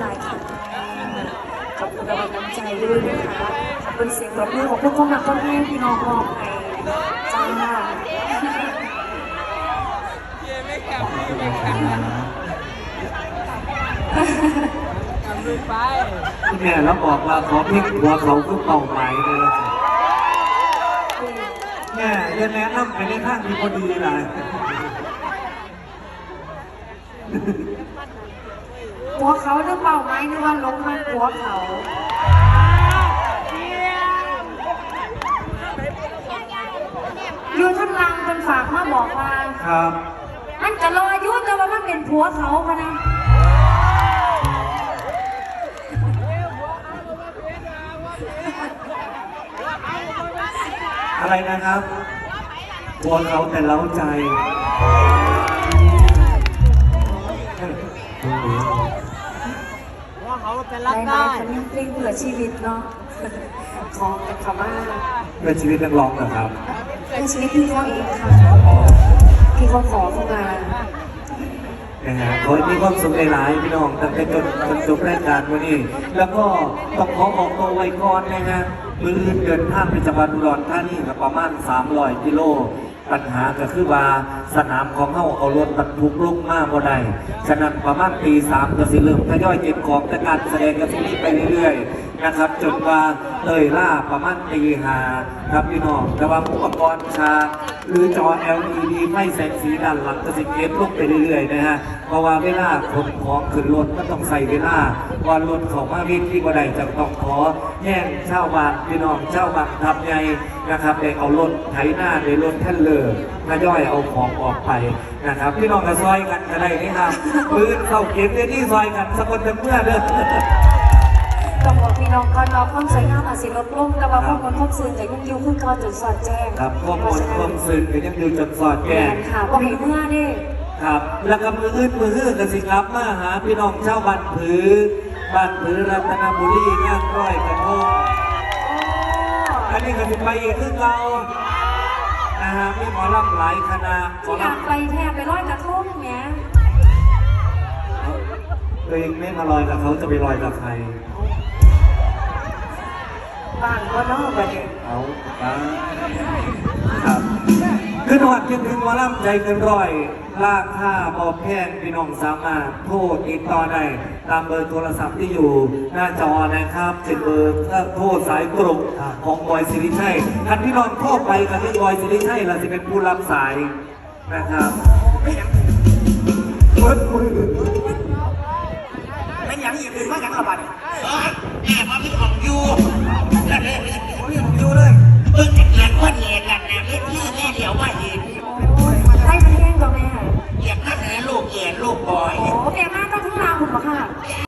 หลายๆค่ะขอบคุณกำลังใจด้วยนะคะขอบคุณเสียงรบมือของพวกคุณนักต้นแม่พี่น้องมองไปจ้าเนี่ยแล้วบอกว่าขอพลิกหัวเขาคือเป้าหมายเลยล่ะเนี่ยยังแนะนำไปในข้างทีพอดีเลย หัวเขาหรือเปล่าไหมหรือว่าลงมาหัวเขาอยู่ข้างล่างเป็นฝากมาบอกว่าครับ มันจะรออายุแต่ว่ามันเป็นผัวเขาพะนะอะไรนะครับหัวเขาแต่เล้าใจ ว่าเขาเป็นหรักลายได้ๆคนยังเพลงเผื่อชีวิตเนาะ ขอกันคำว่าเพื่อชีวิตนักร้องเหรอครับ เพื่อชีวิตพี่เขาเองค่ะพี่เขาขอเข้ามา นะฮะขอให้มีความสุขหลายๆพี่น้องตั้งแต่จนจนจบรายการวันนี้ แล้วก็ต้องขอออกตัวไว้ก่อนนะฮะมืออื่นเดินทางไปจังหวัดอุดรธานีกับประมาณ 300 กิโล ปัญหาก็คือว่าสนามของเขาเอารถบรรทุกลงมาบ่ได้ฉะนั้นประมาณปีสามก็สิเริ่มทยอยเก็บของแต่การแสดงก็สิมีไปเรื่อยๆ นะครับ จนว่าเตยล่าประมาณตีหาครับพี่น้องแต่ว่าอุปกรณ์ชา หรือจอ LED ไม่แสงสีด้านหลังก็สิเก็บลงไปเรื่อยๆนะฮะเพราะว่าเวลาขนของขึ้นรถก็ต้องใส่เวลาว่ารถของมาวินที่บ่ได้จะต้องขอแย่งเช่าบ้านพี่น้องเช่าบ้านทำไงนะครับได้เอารถไถหน้าในรถแท่นเลอร์ทยอยเอาของออกไปนะครับ พี่น้องก็ซอยกันก็ได้นี่ครับปืนเข้าเก็บในที่ซอยกันสกุลเมื่อเด้อ ต้องบอกพี่น้องก่อนเราความสวยงามอาจสิลดลงแต่ว่าความคนความสื่อแต่ยังอยู่คือเก่าจนสอดแจ้งครับข้อมูลความสื่อก็ยังอยู่จนสอดแกแก้งค่ะบอกให้เมื่อเด้ครับ แล้วก็มืออื่นมืออื่นกันสิครับมาหาพี่น้องเช่าวบ้านผือบ้านผือรัตนบุรีงานร้อยกระทงอันนี้ก็สิไปอีกคือเก่านะฮะมีหมอลำหลายคณะหมอที่อลยากไปแทบไปร้อยกระทงเนี่ยำตัวเองไม่มาลอยกับเขาจะไปลอยกับใคร บ้านก็นอกประเด็นเอาครับขึ้นหอดขึ้นถึงหมอลำใจเกินร้อยราคาบอแพงพี่น้องสามารถโทรติดต่อได้ตามเบอร์โทรศัพท์ที่อยู่ หน้าจอนะครับเป็นเบอร์โทรสายกลุ่มของบอยสิริชัยท่านพี่น้องโทรไปกับที่บอยสิริชัยเราจะเป็นผู้รับสายนะครับเป็นอย่างอีกเป็นว่าอย่างระบาด แม่ว่ามีของยู่แม่มีของอยู่เลย